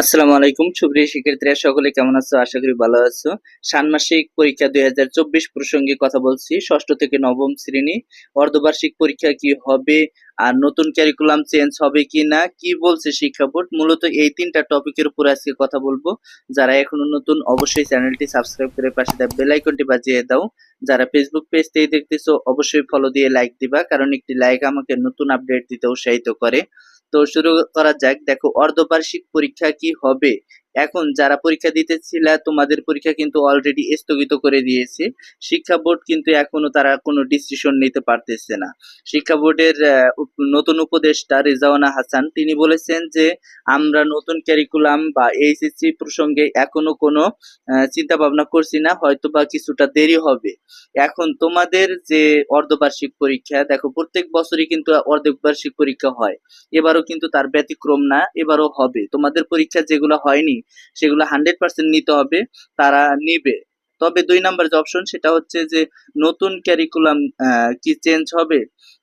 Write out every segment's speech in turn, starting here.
আসসালামু আলাইকুম, সুপ্রিয় শিক্ষার্থীরা, সকলে কেমন আছো? আশা করি ভালো আছো। ষান্মাসিক পরীক্ষা দুই হাজার চব্বিশ প্রসঙ্গে কথা বলছি। ষষ্ঠ থেকে নবম শ্রেণি অর্ধবার্ষিক পরীক্ষা কি হবে? আর নতুন ক্যারিকুলাম চেঞ্জ হবে কি না কি বলছে শিক্ষা বোর্ড? মূলত এই তিনটা টপিকের উপর আজকে কথা বলব। যারা এখনও নতুন, অবশ্যই চ্যানেলটি সাবস্ক্রাইব করে পাশে দেওয়া বেল আইকনটি বাজিয়ে দাও। যারা ফেসবুক পেজ থেকে দেখতেছো, অবশ্যই ফলো দিয়ে লাইক দিবা, কারণ একটি লাইক আমাকে নতুন আপডেট দিতে উৎসাহিত করে। তো শুরু করা যাক। দেখো অর্ধবার্ষিক পরীক্ষা কি হবে? এখন যারা পরীক্ষা দিতেছিল, তোমাদের পরীক্ষা কিন্তু অলরেডি স্থগিত করে দিয়েছে। শিক্ষা বোর্ড কিন্তু এখনও তারা কোনো ডিসিশন নিতে পারতেছে না। শিক্ষা বোর্ডের নতুন উপদেষ্টা রেজাওয়ানা হাসান, তিনি বলেছেন যে, আমরা নতুন ক্যারিকুলাম বা এইচএসসি প্রসঙ্গে এখনও কোনো চিন্তা ভাবনা করছি না হয়তো বা কিছুটা দেরি হবে। এখন তোমাদের যে অর্ধবার্ষিক পরীক্ষা, দেখো প্রত্যেক বছরই কিন্তু অর্ধবার্ষিক পরীক্ষা হয়। এবারও কিন্তু তার ব্যতিক্রম না, এবারও হবে। তোমাদের পরীক্ষা যেগুলো হয়নি সেগুলো হান্ড্রেড পার্সেন্ট নিতে হবে, তারা নিবে। তবে দুই নাম্বার যে অপশন সেটা হচ্ছে যে নতুন ক্যারিকুলাম কি চেঞ্জ হবে?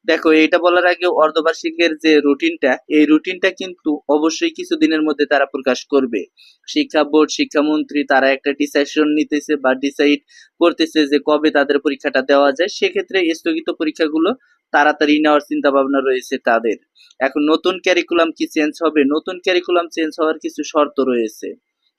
দেখো, এটা বলার আগে অর্ধবার্ষিকের যে রুটিনটা এই রুটিনটা কিন্তু অবশ্যই কিছু দিনের মধ্যে তারা প্রকাশ করবে। শিক্ষা বোর্ড, শিক্ষামন্ত্রী, তারা একটা ডিসিশন নিতেছে বা ডিসাইড করতেছে যে কবে তাদের পরীক্ষাটা দেওয়া যায়। সেক্ষেত্রে স্থগিত পরীক্ষাগুলো তাড়াতাড়ি নেওয়ার চিন্তা ভাবনা রয়েছে তাদের। এখন নতুন ক্যারিকুলাম কি চেঞ্জ হবে? নতুন ক্যারিকুলাম চেঞ্জ হওয়ার কিছু শর্ত রয়েছে।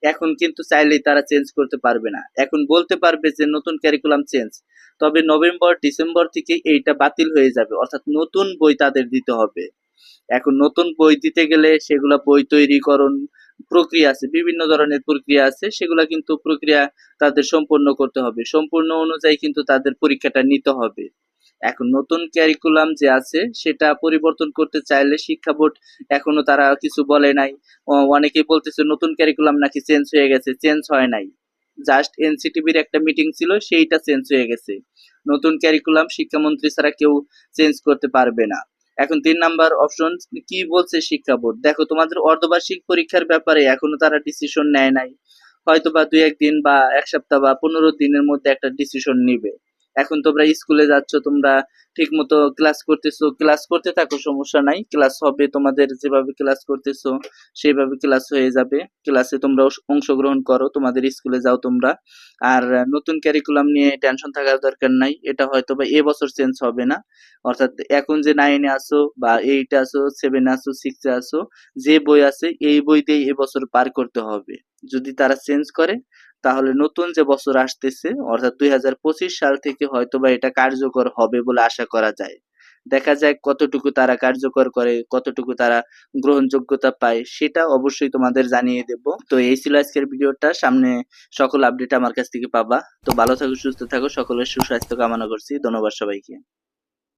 এখন কিন্তু চাইলেই তারা চেঞ্জ করতে পারবে না। এখন বলতে পারবে যে নতুন ক্যারিকুলাম চেঞ্জ তবে নভেম্বর, ডিসেম্বর থেকে এইটা বাতিল হয়ে যাবে, অর্থাৎ নতুন বই তাদের দিতে হবে। এখন নতুন বই দিতে গেলে সেগুলা বই তৈরিকরণ প্রক্রিয়া আছে, বিভিন্ন ধরনের প্রক্রিয়া আছে, সেগুলা কিন্তু প্রক্রিয়া তাদের সম্পূর্ণ করতে হবে। সম্পূর্ণ অনুযায়ী কিন্তু তাদের পরীক্ষাটা নিতে হবে। এখন নতুন ক্যারিকুলাম যে আছে, সেটা পরিবর্তন করতে চাইলে শিক্ষা বোর্ড এখনও তারা কিছু বলে নাই। অনেকেই বলতেছে নতুন ক্যারিকুলাম নাকি চেঞ্জ হয়ে গেছে চেঞ্জ হয় নাই। জাস্ট এনসিটিভির একটা মিটিং ছিল, সেইটা চেঞ্জ হয়ে গেছে। নতুন ক্যারিকুলাম শিক্ষামন্ত্রী ছাড়া কেউ চেঞ্জ করতে পারবে না। এখন তিন নাম্বার অপশন কি বলছে শিক্ষা বোর্ড? দেখো, তোমাদের অর্ধবার্ষিক পরীক্ষার ব্যাপারে এখনও তারা ডিসিশন নেয় নাই। হয়তো বা দুই একদিন বা এক সপ্তাহ বা পনেরো দিনের মধ্যে একটা ডিসিশন নিবে। এখন তোমরা স্কুলে যাচ্ছ, তোমরা ঠিক মতো ক্লাস করতেছো ক্লাস করতে থাকো, সমস্যা নাই। ক্লাস হবে তোমাদের যেভাবে ক্লাস করতেছো, সেইভাবে ক্লাস হয়ে যাবে। ক্লাসে তোমরা অংশগ্রহণ করো, তোমাদের স্কুলে যাও তোমরা। আর নতুন ক্যারিকুলাম নিয়ে টেনশন থাকার দরকার নাই। এটা হয়তো বা এবছর চেঞ্জ হবে না। অর্থাৎ এখন যে নাইনে আসো বা এইটে আসো সেভেনে আসো সিক্সে আসো যে বই আছে, এই বই দিয়ে এবছর পার করতে হবে। যদি তারা চেঞ্জ করে তাহলে নতুন যে বছর আসতেছে, অর্থাৎ দুই হাজার পঁচিশ সাল থেকে হয়তোবা এটা কার্যকর হবে বলে আশা করা যায়। দেখা যায় কতটুকু তারা কার্যকর করে, কতটুকু তারা গ্রহণযোগ্যতা পায়, সেটা অবশ্যই তোমাদের জানিয়ে দেব। তো এই ছিল আজকের ভিডিওটা, সামনে সকল আপডেট আমার কাছ থেকে পাবা। তো ভালো থাকো, সুস্থ থাকো, সকলের সুস্বাস্থ্য কামনা করছি, ধন্যবাদ সবাইকে।